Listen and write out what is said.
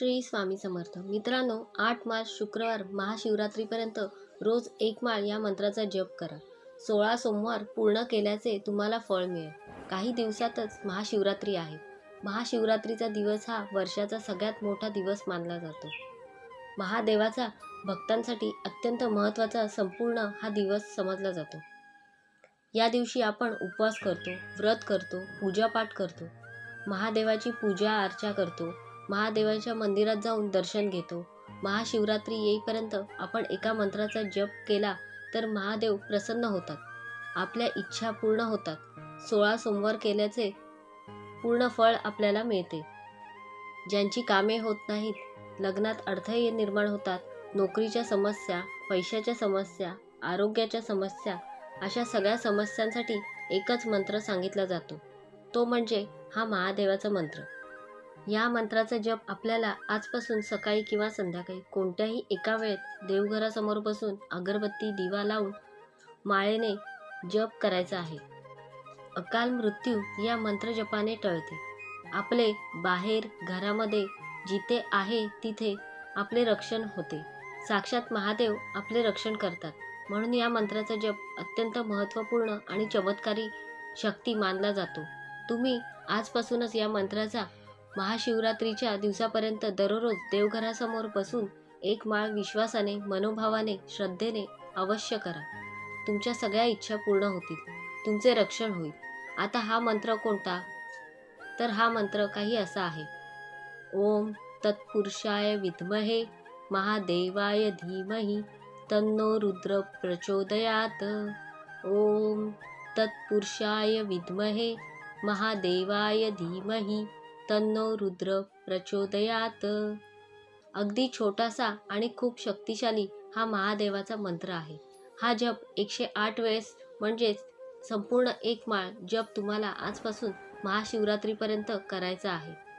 श्री स्वामी समर्थ. मित्रांनो आठ मार्च शुक्रवार महाशिवरात्रीपर्यंत रोज एक माळ या मंत्राचा जप करा. सोळा सोमवार पूर्ण केल्याचे तुम्हाला फळ मिळेल. काही दिवसातच महाशिवरात्री आहे. महाशिवरात्रीचा दिवस हा वर्षाचा सगळ्यात मोठा दिवस मानला जातो. महादेवाचा भक्तांसाठी अत्यंत महत्त्वाचा संपूर्ण हा दिवस समजला जातो. या दिवशी आपण उपवास करतो व्रत करतो पूजापाठ करतो. महादेवाची पूजा अर्चा करतो. महादेवाच्या मंदिरात जाऊन दर्शन घेतो. महाशिवरात्री येईपर्यंत आपण एका मंत्राचा जप केला तर महादेव प्रसन्न होतात. आपल्या इच्छा पूर्ण होतात. सोळा सोमवार केल्याचे पूर्ण फळ आपल्याला मिळते. ज्यांची कामे होत नाहीत लग्नात अडथळे निर्माण होतात नोकरीच्या समस्या पैशाच्या समस्या आरोग्याच्या समस्या अशा सगळ्या समस्यांसाठी एकच मंत्र सांगितला जातो. तो म्हणजे हा महादेवाचा मंत्र. या मंत्राचा जप आपल्याला आजपासून सकाळी किंवा संध्याकाळी कोणत्याही एका वेळेत देवघरासमोर बसून अगरबत्ती दिवा लावून माळेने जप करायचा आहे. अकाल मृत्यू या मंत्रजपाने टळते. आपले बाहेर घरामध्ये जिथे आहे तिथे आपले रक्षण होते. साक्षात महादेव आपले रक्षण करतात. म्हणून या मंत्राचा जप अत्यंत महत्त्वपूर्ण आणि चमत्कारी शक्ती मानला जातो. तुम्ही आजपासूनच या मंत्राचा महाशिवरात्रीच्या दिवसापर्यंत दररोज देवघरासमोर बसून एक माळ विश्वासाने मनोभावाने श्रद्धेने अवश्य करा. तुमच्या सगळ्या इच्छा पूर्ण होतील. तुमचे रक्षण होईल. आता हा मंत्र कोणता? तर हा मंत्र काही असा आहे. ओम तत्पुरुषाय विद्महे महादेवाय धीमहि तन्नो रुद्र प्रचोदयात. ओम तत्पुरुषाय विद्महे महादेवाय धीमहि तन्नो रुद्र प्रचोदयात. अगदी छोटासा आणि खूप शक्तिशाली हा महादेवाचा मंत्र आहे. हा जप एकशे आठ वेळेस म्हणजेच संपूर्ण एक माळ जप तुम्हाला आजपासून महाशिवरात्रीपर्यंत करायचा आहे.